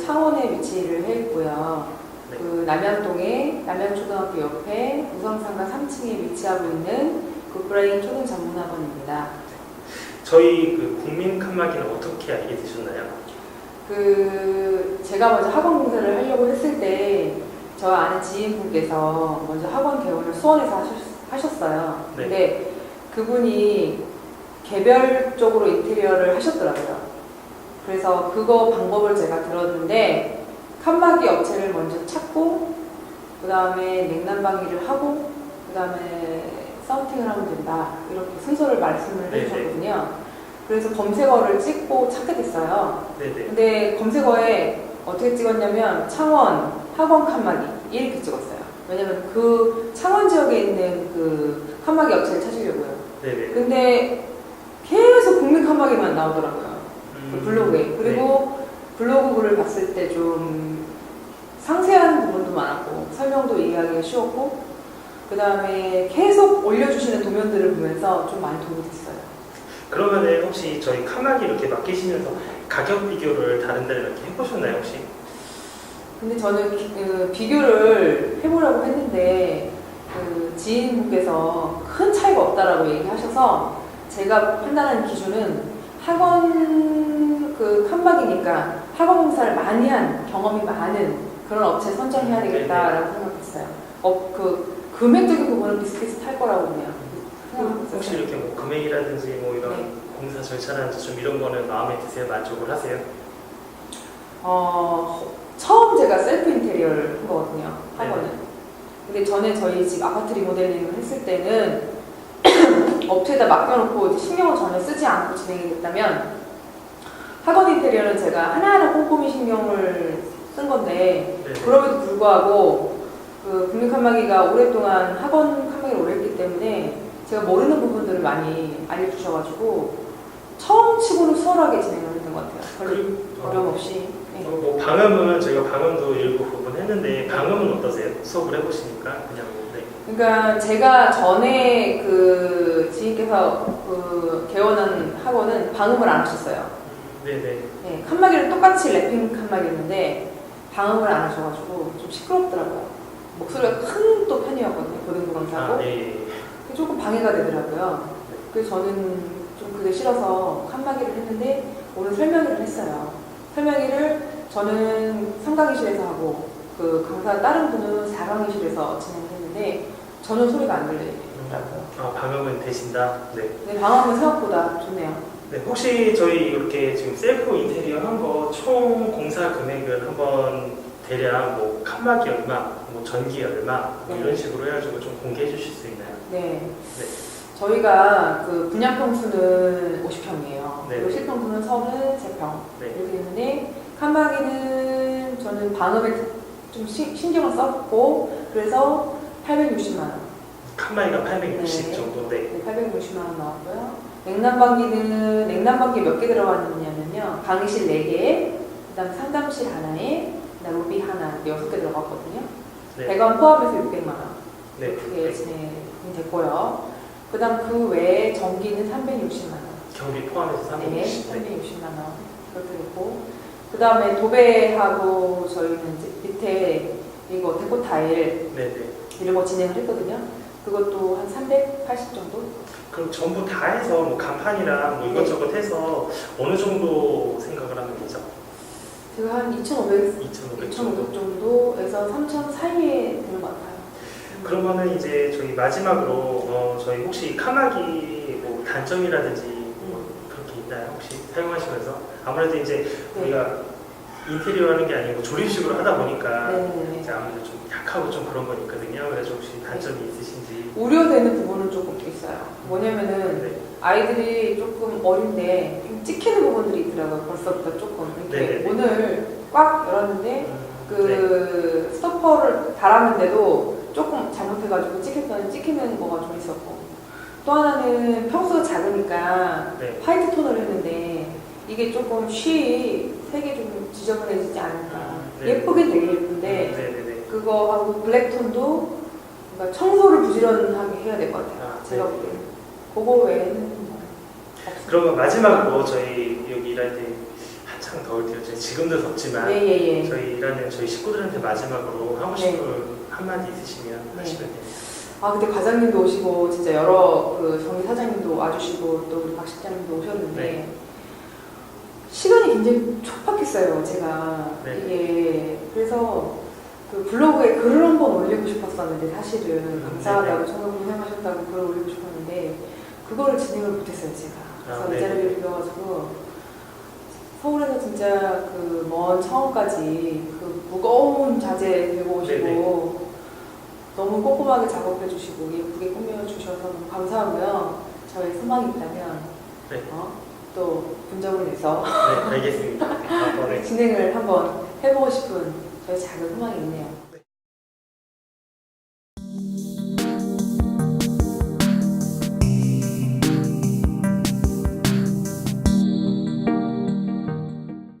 창원에 위치를 해 있고요. 네. 그 남양동에 남양초등학교 옆에 우성상가 3층에 위치하고 있는 굿브레인 초등 전문학원입니다. 저희 그 국민 칸막이는 어떻게 알게 되셨나요? 그 제가 먼저 학원 공사를 하려고 했을 때 저 아는 지인분께서 먼저 학원 개원을 수원에서 하셨, 하셨어요. 네. 근데 그분이 개별적으로 인테리어를 하셨더라고요. 그래서 그거 방법을 제가 들었는데 칸막이 업체를 먼저 찾고 그 다음에 냉난방기를 하고 그 다음에 썬팅을 하면 된다 이렇게 순서를 말씀을 네네. 해주셨거든요. 그래서 검색어를 찍고 찾게 됐어요. 네네. 근데 검색어에 어떻게 찍었냐면 창원 학원 칸막이 이렇게 찍었어요. 왜냐면 그 창원 지역에 있는 그 칸막이 업체를 찾으려고요. 네네. 근데 계속 국민 칸막이만 나오더라고요. 그 음, 블로그에. 그리고 블로그 글을 봤을 때 좀 상세한 부분도 많았고 설명도 이해하기가 쉬웠고 그 다음에 계속 올려주시는 도면들을 보면서 좀 많이 도움이 됐어요. 그러면은 혹시 저희 칸막이 이렇게 맡기시면서 가격 비교를 다른 데를 이렇게 해보셨나요 혹시? 근데 저는 기- 그 비교를 해보려고 했는데 그 지인분께서 큰 차이가 없다라고 얘기하셔서 제가 판단하는 기준은 학원 그 칸막이니까 학원 공사를 많이 한 경험이 많은 그런 업체 선정해야 되겠다라고 생각했어요. 어, 그 금액적인 부분은 비슷비슷할 거라고 그냥. 혹시 이렇게 뭐 금액이라든지 뭐 이런 네. 공사 절차라든지 좀 이런 거는 마음에 드세요? 만족을 하세요? 어, 처음 제가 셀프 인테리어를 한 거거든요, 학원은. 근데 전에 저희 집 아파트 리모델링을 했을 때는 업체에다 맡겨놓고 신경을 전혀 쓰지 않고 진행이 됐다면 학원 인테리어는 제가 하나하나 꼼꼼히 신경을 쓴 건데 네. 그럼에도 불구하고 그 국민 칸막이가 오랫동안 학원 칸막이를 오래 했기 때문에 제가 모르는 부분들을 많이 알려주셔가지고 처음 치고는 수월하게 진행을 했던 것 같아요. 별로 그리고 어려움 없이. 네. 어, 뭐 방음은 저희가 방음도 일부 부분 했는데 방음은 어떠세요? 수업을 해보시니까 그냥 뭐 네. 그러니까 제가 전에 그 지인께서 그 개원한 학원은 방음을 안 하셨어요. 네네. 네, 칸막이를 똑같이 랩핑 칸막이였는데 방음을 안 하셔가지고 좀 시끄럽더라고요. 목소리가 큰 또 편이었거든요. 고등부 강사고 아, 네. 조금 방해가 되더라고요. 그래서 저는 좀 그게 싫어서 칸막이를 했는데 오늘 설명회를 했어요. 설명회를 저는 3강의실에서 하고 그 강사 다른 분은 4강의실에서 진행했는데 전혀 소리가 안 들리더라고요. 아, 방음은 되신다. 네. 근데 방음은 생각보다 좋네요. 네, 혹시 저희 이렇게 지금 셀프 인테리어 한 거 총 공사 금액을 한번 대략 뭐 칸막이 얼마, 뭐 전기 얼마 뭐 네. 이런 식으로 해가지고 좀 공개해 주실 수 있나요? 네. 네. 저희가 그 분양 평수는 50평이에요. 네. 그리고 실평수는 33평. 네. 이렇게 있는데 칸막이는 저는 방음에 좀 시- 신경을 썼고 그래서 860만 원. 칸막이가 860 네. 정도. 네. 네, 860만 원 나왔고요. 냉난방기는 냉난방기 몇 개 들어갔냐면요. 강의실 4개, 그다음 상담실 하나에, 그다음 로비 하나, 6개 들어갔거든요. 네. 배관 포함해서 600만 원. 네. 이렇게 진행이 됐고요. 그 다음 그 외에 전기는 360만 원. 경비 포함해서 네, 360. 네. 360만 원 그렇게 됐고 그 다음에 도배하고 저희는 이제 밑에 이거 데코 타일 네, 네. 이런 거 진행을 했거든요. 그것도 한 380 정도? 그럼 전부 다 해서 뭐 간판이랑 뭐 이것저것 해서 어느 정도 생각을 하면 되죠? 제가 한 2,500, 2,500 정도. 2,500 정도에서 3,000 사이에. 그러면은 이제 저희 마지막으로 어, 저희 혹시 카마기 뭐 단점이라든지 뭐 그렇게 있나요? 혹시 사용하시면서 아무래도 이제 네. 우리가 인테리어 하는 게 아니고 조립식으로 하다 보니까 네네네. 이제 아무래도 좀 약하고 좀 그런 건 있거든요. 그래서 혹시 단점이 있으신지. 우려되는 부분은 조금 있어요. 뭐냐면은 네. 아이들이 조금 어린데 좀 찍히는 부분들이 있더라고요. 벌써부터 조금 이렇게 네네네. 문을 꽉 열었는데 음, 네. 그 스토퍼를 달았는데도 조금 잘못해가지고 찍혔더니 찍히는 거가 좀 있었고 또 하나는 평수가 작으니까 네. 화이트 톤을 했는데 이게 조금 쉬 색이 좀 지저분해지지 않을까 네. 예쁘긴 되게 음, 예쁜데 네네네. 그거하고 블랙톤도 뭔가 청소를 부지런하게 해야 될 것 같아요 아, 제가 네. 보기에는 그거 외에는 뭐 없어요 그러면 마지막으로 저희 여기 일할 때 한창 더울 때요. 저희 지금도 덥지만 예 예 예. 저희 일하는 저희 식구들한테 마지막으로 하고 네. 싶은 한마디 있으시면 네. 하시면 됩니다. 아 근데 과장님도 오시고 진짜 여러 그 정리 사장님도 와주시고 또 우리 박 실장님도 오셨는데 네. 시간이 굉장히 촉박했어요 제가 네. 이게 그래서 그 블로그에 글을 한번 올리고 싶었었는데 사실은 음, 감사하다고 정말 고생하셨다고 글을 올리고 싶었는데 그거를 진행을 못했어요 제가 그래서 아, 이 네. 자리를 빌어가지고 서울에서 진짜 그 먼 처음까지 그 무거운 자재 들고 오시고 네네. 너무 꼼꼼하게 작업해 주시고 예쁘게 꾸며 주셔서 너무 감사하고요. 저희 소망이 있다면 네. 어, 또 분점을 내서 네, 알겠습니다. 아, 네. 진행을 한번 해보고 싶은 저희 작은 소망이 있네요.